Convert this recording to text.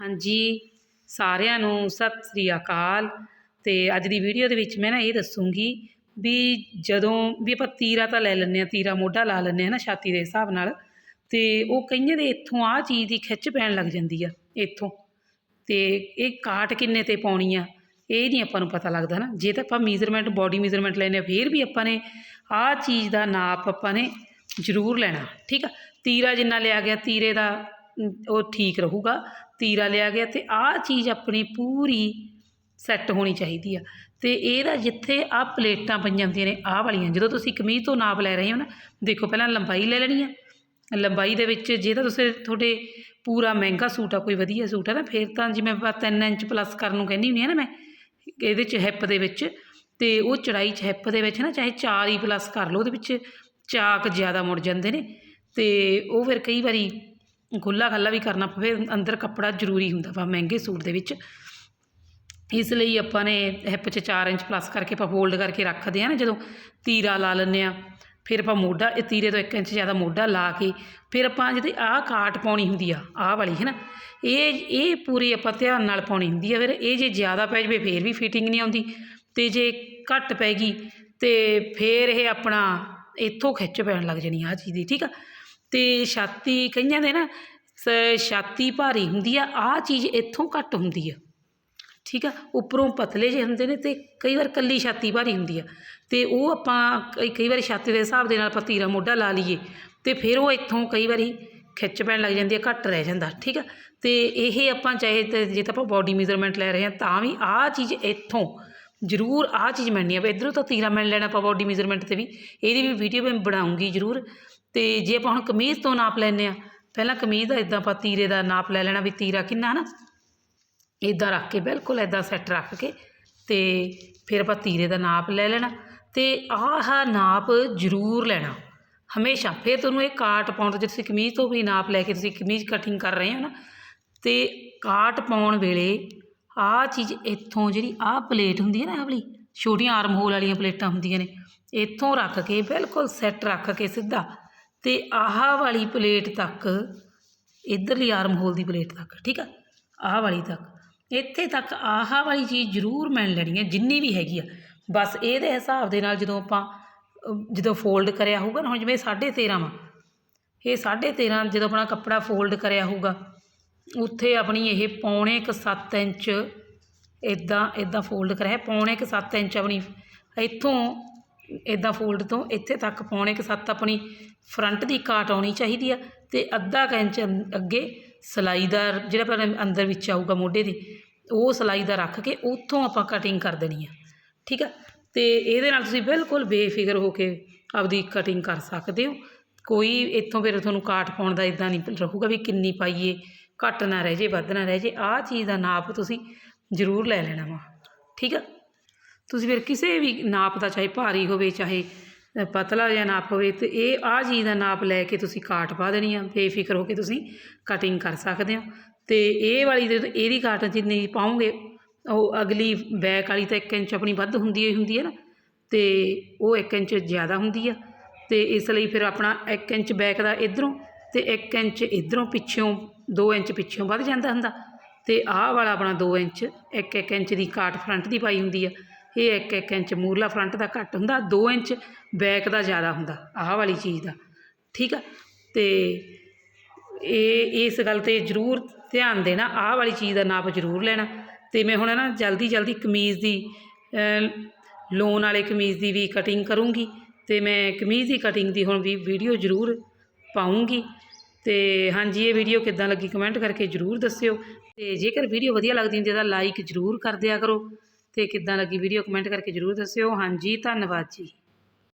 ਹਾਂਜੀ, ਸਾਰਿਆਂ ਨੂੰ ਸਤਿ ਸ੍ਰੀ ਅਕਾਲ। ਤੇ ਅੱਜ ਦੀ ਵੀਡੀਓ ਦੇ ਵਿੱਚ ਮੈਂ ਨਾ ਇਹ ਦੱਸੂੰਗੀ ਵੀ ਜਦੋਂ ਵੀ ਆਪਾਂ ਤੀਰਾ ਤਾਂ ਲੈ ਲੈਂਦੇ ਹਾਂ, ਤੀਰਾ ਮੋਢਾ ਲਾ ਲੈਂਦੇ ਹਾਂ ਨਾ ਛਾਤੀ ਦੇ ਹਿਸਾਬ ਨਾਲ, ਤੇ ਉਹ ਕਈਆਂ ਦੇ ਇੱਥੋਂ ਆਹ ਚੀਜ਼ ਦੀ ਖਿੱਚ ਪੈਣ ਲੱਗ ਜਾਂਦੀ ਆ, ਇੱਥੋਂ। ਤੇ ਇਹ ਕਾਟ ਕਿੰਨੇ ਤੇ ਪਾਉਣੀ ਆ, ਇਹ ਨਹੀਂ ਆਪਾਂ ਨੂੰ ਪਤਾ ਲੱਗਦਾ ਨਾ। ਜੇ ਤਾਂ ਆਪਾਂ ਮੀਜ਼ਰਮੈਂਟ ਬਾਡੀ ਮੀਜ਼ਰਮੈਂਟ ਲੈਨੇ ਆ ਫੇਰ ਵੀ ਆਪਾਂ ਨੇ ਆਹ ਚੀਜ਼ ਦਾ ਨਾਪ ਆਪਾਂ ਨੇ ਜ਼ਰੂਰ ਲੈਣਾ, ਠੀਕ ਆ? ਤੀਰਾ ਜਿੰਨਾ ਲਿਆ ਗਿਆ, ਤੀਰੇ ਦਾ ਉਹ ਠੀਕ ਰਹੂਗਾ, ਤੀਰਾ ਲਿਆ ਗਿਆ ਤੇ ਆਹ ਚੀਜ਼ ਆਪਣੀ ਪੂਰੀ ਸੈੱਟ ਹੋਣੀ ਚਾਹੀਦੀ ਆ। ਤੇ ਇਹਦਾ ਜਿੱਥੇ ਆਹ ਪਲੇਟਾਂ ਪਈਆਂ ਹੁੰਦੀਆਂ ਨੇ, ਆਹ ਵਾਲੀਆਂ, ਜਦੋਂ ਤੁਸੀਂ ਕਮੀਜ਼ ਤੋਂ ਨਾਪ ਲੈ ਰਹੇ ਹੋ ਨਾ, ਦੇਖੋ ਪਹਿਲਾਂ ਲੰਬਾਈ ਲੈ ਲੈਣੀ ਆ। ਲੰਬਾਈ ਦੇ ਵਿੱਚ ਜੇ ਤਾਂ ਤੁਸੀਂ ਤੁਹਾਡੇ ਪੂਰਾ ਮਹਿੰਗਾ ਸੂਟ ਆ, ਕੋਈ ਵਧੀਆ ਸੂਟ ਆ ਨਾ, ਫਿਰ ਤਾਂ ਜਿਵੇਂ ਆਪਾਂ 3 ਇੰਚ ਪਲੱਸ ਕਰਨ ਨੂੰ ਕਹਿੰਦੀ ਹੁੰਦੀ ਆ ਨਾ ਮੈਂ, ਇਹਦੇ ਚ ਹਿੱਪ ਦੇ ਵਿੱਚ, ਤੇ ਉਹ ਚੜਾਈ ਚ ਹਿੱਪ ਦੇ ਵਿੱਚ ਨਾ, ਚਾਹੇ 4 ਹੀ ਪਲੱਸ ਕਰ ਲਓ, ਉਹਦੇ ਵਿੱਚ ਚਾਕ ਜ਼ਿਆਦਾ ਮੁੜ ਜਾਂਦੇ ਨੇ। ਤੇ ਉਹ ਫਿਰ ਕਈ ਵਾਰੀ ਖੁੱਲਾ ਖੱਲਾ ਵੀ ਕਰਨਾ ਪਵੇ, ਅੰਦਰ ਕੱਪੜਾ ਜ਼ਰੂਰੀ ਹੁੰਦਾ ਵਾ, ਮਹਿੰਗੇ ਸੂਟ ਦੇ ਵਿੱਚ। ਇਸ ਲਈ ਆਪਾਂ ਨੇ ਹਿੱਪ 'ਚ 4 ਇੰਚ ਪਲੱਸ ਕਰਕੇ ਆਪਾਂ ਫੋਲਡ ਕਰਕੇ ਰੱਖਦੇ ਆ ਨਾ, ਜਦੋਂ ਤੀਰਾ ਲਾ ਲੈਂਦੇ ਆ। ਫਿਰ ਆਪਾਂ ਮੋਢਾ, ਇਹ ਤੀਰੇ ਤੋਂ 1 ਇੰਚ ਜ਼ਿਆਦਾ ਮੋਢਾ ਲਾ ਕੇ, ਫਿਰ ਆਪਾਂ ਜਿਹਦੀ ਆਹ ਕਾਟ ਪਾਉਣੀ ਹੁੰਦੀ ਆ, ਆਹ ਵਾਲੀ ਹੈ ਨਾ ਇਹ ਇਹ ਪੂਰੀ ਆਪਾਂ ਧਿਆਨ ਨਾਲ ਪਾਉਣੀ ਹੁੰਦੀ ਆ। ਫਿਰ ਇਹ ਜੇ ਜ਼ਿਆਦਾ ਪੈ ਜਾਵੇ, ਫਿਰ ਵੀ ਫਿਟਿੰਗ ਨਹੀਂ ਆਉਂਦੀ। ਤੇ ਜੇ ਘੱਟ ਪੈ ਗਈ, ਤੇ ਫਿਰ ਇਹ ਆਪਣਾ ਇੱਥੋਂ ਖਿੱਚ ਪੈਣ ਲੱਗ ਜਾਣੀ ਆਹ ਚੀਜ਼ ਦੀ, ਠੀਕ ਆ? ਤੇ ਛਾਤੀ ਕਈਆਂ ਦੇ ਨਾ ਛਾਤੀ ਭਾਰੀ ਹੁੰਦੀ ਆ, ਆਹ ਚੀਜ਼ ਇੱਥੋਂ ਘੱਟ ਹੁੰਦੀ ਆ। ਠੀਕ ਆ? ਉੱਪਰੋਂ ਪਤਲੇ ਜਿਹੇ ਹੁੰਦੇ ਨੇ ਤੇ ਕਈ ਵਾਰ ਕੱਲੀ ਛਾਤੀ ਭਾਰੀ ਹੁੰਦੀ ਆ। ਤੇ ਉਹ ਆਪਾਂ ਕਈ ਕਈ ਵਾਰੀ ਛਾਤੀ ਦੇ ਹਿਸਾਬ ਦੇ ਨਾਲ ਆਪਾਂ ਤੀਰਾ ਮੋਢਾ ਲਾ ਲਈਏ ਤੇ ਫਿਰ ਉਹ ਇੱਥੋਂ ਕਈ ਵਾਰੀ ਖਿੱਚ ਪੈਣ ਲੱਗ ਜਾਂਦੀ ਆ, ਘੱਟ ਰਹਿ ਜਾਂਦਾ। ਠੀਕ ਆ? ਤੇ ਇਹ ਆਪਾਂ ਚਾਹੇ ਤੇ ਜੇ ਤਾਂ ਆਪਾਂ ਬਾਡੀ ਮੇਜ਼ਰਮੈਂਟ ਲੈ ਰਹੇ ਹਾਂ ਤਾਂ ਵੀ ਆਹ ਚੀਜ਼ ਇੱਥੋਂ ਜ਼ਰੂਰ ਆਹ ਚੀਜ਼ ਮਿਲਣੀ ਆ। ਵੀ ਇੱਧਰੋਂ ਤਾਂ ਤੀਰਾ ਮਿਲ ਲੈਣਾ ਆਪਾਂ ਬਾਡੀ ਮੇਜ਼ਰਮੈਂਟ ਤੇ ਵੀ। ਇਹਦੀ ਵੀ ਵੀਡੀਓ ਮੈਂ ਬਣਾਉਂਗੀ ਜ਼ਰੂਰ। ਤੇ ਜੇ ਆਪਾਂ ਹੁਣ ਕਮੀਜ਼ ਤੋਂ ਨਾਪ ਲੈਂਦੇ ਆ ਪਹਿਲਾਂ ਕਮੀਜ਼ ਦਾ ਇਦਾਂ ਆਪਾਂ ਤੀਰੇ ਦਾ ਨਾਪ ਲੈ ਲੈਣਾ ਵੀ ਤੀਰਾ ਕਿੰਨਾ ਨਾ ਇਦਾਂ ਰੱਖ ਕੇ ਬਿਲਕੁਲ ਇਦਾਂ ਸੈੱਟ ਰੱਖ ਕੇ ਤੇ ਫਿਰ ਆਪਾਂ ਤੀਰੇ ਦਾ ਨਾਪ ਲੈ ਲੈਣਾ ਤੇ ਆਹ ਨਾਪ ਜ਼ਰੂਰ ਲੈਣਾ। ਹਮੇਸ਼ਾ ਫਿਰ ਤੁਹਾਨੂੰ ਇਹ ਕਾਟ ਪਾਉਣ ਤੋਂ, ਜੇ ਤੁਸੀਂ ਕਮੀਜ਼ ਤੋਂ ਵੀ ਨਾਪ ਲੈ ਕੇ ਤੁਸੀਂ ਕਮੀਜ਼ ਕਟਿੰਗ ਕਰ ਰਹੇ ਹੋ ਨਾ, ਤੇ ਕਾਟ ਪਾਉਣ ਵੇਲੇ ਆਹ ਚੀਜ਼ ਇੱਥੋਂ ਜਿਹੜੀ ਆਹ ਪਲੇਟ ਹੁੰਦੀ ਹੈ ਨਾ ਆਹ ਵਾਲੀ, ਛੋਟੀਆਂ ਆਰਮ ਹੋਲ ਵਾਲੀਆਂ ਪਲੇਟਾਂ ਹੁੰਦੀਆਂ ਨੇ, ਇੱਥੋਂ ਰੱਖ ਕੇ ਬਿਲਕੁਲ ਸੈੱਟ ਰੱਖ ਕੇ ਸਿੱਧਾ ਅਤੇ ਆਹ ਵਾਲੀ ਪਲੇਟ ਤੱਕ, ਇੱਧਰਲੀ ਆਰਮ ਹੋਲ ਦੀ ਪਲੇਟ ਤੱਕ, ਠੀਕ ਆ? ਆਹ ਵਾਲੀ ਤੱਕ। ਇੱਥੇ ਤੱਕ ਆਹ ਵਾਲੀ ਚੀਜ਼ ਜ਼ਰੂਰ ਮਿਲ ਲੈਣੀ ਹੈ, ਜਿੰਨੀ ਵੀ ਹੈਗੀ ਆ। ਬਸ ਇਹਦੇ ਹਿਸਾਬ ਦੇ ਨਾਲ ਜਦੋਂ ਆਪਾਂ ਜਦੋਂ ਫੋਲਡ ਕਰਿਆ ਹੋਊਗਾ ਨਾ, ਹੁਣ ਜਿਵੇਂ 13.5 ਵਾ, ਇਹ 13.5 ਜਦੋਂ ਆਪਣਾ ਕੱਪੜਾ ਫੋਲਡ ਕਰਿਆ ਹੋਊਗਾ, ਉੱਥੇ ਆਪਣੀ ਇਹ ਪੌਣੇ ਕੁ 7 ਇੰਚ ਇਦਾਂ ਇਦਾਂ ਫੋਲਡ ਕਰਿਆ, ਪੌਣੇ ਕੁ 7 ਇੰਚ ਆਪਣੀ, ਇੱਥੋਂ ਇੱਦਾਂ ਫੋਲਡ ਤੋਂ ਇੱਥੇ ਤੱਕ ਪੌਣੇ ਕੁ ਸੱਤ ਆਪਣੀ ਫਰੰਟ ਦੀ ਕਾਟ ਆਉਣੀ ਚਾਹੀਦੀ ਆ ਅਤੇ ਅੱਧਾ ਕੁ ਇੰਚ ਅੰ- ਅੱਗੇ ਸਿਲਾਈ ਦਾ ਜਿਹੜਾ ਪਰ ਅੰਦਰ ਵਿੱਚ ਆਊਗਾ ਮੋਢੇ ਦੇ ਉਹ ਸਿਲਾਈ ਦਾ ਰੱਖ ਕੇ ਉੱਥੋਂ ਆਪਾਂ ਕਟਿੰਗ ਕਰ ਦੇਣੀ ਆ, ਠੀਕ ਆ? ਅਤੇ ਇਹਦੇ ਨਾਲ ਤੁਸੀਂ ਬਿਲਕੁਲ ਬੇਫਿਕਰ ਹੋ ਕੇ ਆਪਦੀ ਕਟਿੰਗ ਕਰ ਸਕਦੇ ਹੋ। ਕੋਈ ਇੱਥੋਂ ਫਿਰ ਤੁਹਾਨੂੰ ਕਾਟ ਪਾਉਣ ਦਾ ਇਦਾਂ ਨਹੀਂ ਰਹੂਗਾ ਵੀ ਕਿੰਨੀ ਪਾਈਏ, ਘੱਟ ਨਾ ਰਹਿ ਜੇ, ਵੱਧ ਨਾ ਰਹਿ ਜੇ, ਆਹ ਚੀਜ਼ ਦਾ ਨਾਪ ਤੁਸੀਂ ਜ਼ਰੂਰ ਲੈ ਲੈਣਾ ਵਾ, ਠੀਕ ਆ? ਤੁਸੀਂ ਫਿਰ ਕਿਸੇ ਵੀ ਨਾਪ ਦਾ, ਚਾਹੇ ਭਾਰੀ ਹੋਵੇ, ਚਾਹੇ ਪਤਲਾ ਜਿਹਾ ਨਾਪ ਹੋਵੇ, ਤੇ ਇਹ ਆਹ ਚੀਜ਼ ਦਾ ਨਾਪ ਲੈ ਕੇ ਤੁਸੀਂ ਕਾਟ ਪਾ ਦੇਣੀ ਆ। ਬੇਫਿਕਰ ਹੋ ਕੇ ਤੁਸੀਂ ਕਟਿੰਗ ਕਰ ਸਕਦੇ ਹੋ। ਅਤੇ ਇਹ ਵਾਲੀ ਦੇ ਇਹਦੀ ਕਾਟ ਜਿੰਨੀ ਪਾਉਂਗੇ, ਉਹ ਅਗਲੀ ਬੈਕ ਵਾਲੀ ਤਾਂ 1 ਇੰਚ ਆਪਣੀ ਵੱਧ ਹੁੰਦੀ ਹੀ ਹੁੰਦੀ ਹੈ ਨਾ ਅਤੇ ਉਹ 1 ਇੰਚ ਜ਼ਿਆਦਾ ਹੁੰਦੀ ਆ। ਅਤੇ ਇਸ ਲਈ ਫਿਰ ਆਪਣਾ 1 ਇੰਚ ਬੈਕ ਦਾ ਇਧਰੋਂ ਅਤੇ 1 ਇੰਚ ਇਧਰੋਂ ਪਿੱਛੋਂ 2 ਇੰਚ ਪਿੱਛੋਂ ਵੱਧ ਜਾਂਦਾ ਹੁੰਦਾ। ਅਤੇ ਆਹ ਵਾਲਾ ਆਪਣਾ 2 ਇੰਚ 1-1 ਇੰਚ ਦੀ ਕਾਟ ਫਰੰਟ ਦੀ ਪਾਈ ਹੁੰਦੀ ਆ। ਇਹ 1-1 ਇੰਚ ਮੂਰਲਾ ਫਰੰਟ ਦਾ ਘੱਟ ਹੁੰਦਾ 2 ਇੰਚ ਬੈਕ ਦਾ ਜ਼ਿਆਦਾ ਹੁੰਦਾ, ਆਹ ਵਾਲੀ ਚੀਜ਼ ਦਾ। ਠੀਕ ਆ? ਤੇ ਇਹ, ਇਸ ਗੱਲ ਤੇ ਜ਼ਰੂਰ ਧਿਆਨ ਦੇਣਾ, ਆਹ ਵਾਲੀ ਚੀਜ਼ ਦਾ ਨਾਪ ਜ਼ਰੂਰ ਲੈਣਾ। ਤੇ ਮੈਂ ਹੁਣ ਨਾ ਜਲਦੀ ਜਲਦੀ ਕਮੀਜ਼ ਦੀ ਲੋਨ ਵਾਲੇ ਕਮੀਜ਼ ਦੀ ਵੀ ਕਟਿੰਗ ਕਰੂੰਗੀ ਤੇ ਮੈਂ ਕਮੀਜ਼ ਦੀ ਕਟਿੰਗ ਦੀ ਹੁਣ ਵੀ ਵੀਡੀਓ ਜ਼ਰੂਰ ਪਾਉਂਗੀ ਤੇ ਹਾਂਜੀ, ਇਹ ਵੀਡੀਓ ਕਿੱਦਾਂ ਲੱਗੀ ਕਮੈਂਟ ਕਰਕੇ ਜ਼ਰੂਰ ਦੱਸਿਓ। ਤੇ ਜੇਕਰ ਵੀਡੀਓ ਵਧੀਆ ਲੱਗਦੀ ਹੁੰਦੀ ਤਾਂ ਲਾਈਕ ਜ਼ਰੂਰ ਕਰ ਦਿਆ ਕਰੋ। ਤੇ ਕਿੱਦਾਂ ਲੱਗੀ ਵੀਡੀਓ ਕਮੈਂਟ ਕਰਕੇ ਜ਼ਰੂਰ ਦੱਸਿਓ। ਹਾਂਜੀ ਧੰਨਵਾਦ ਜੀ।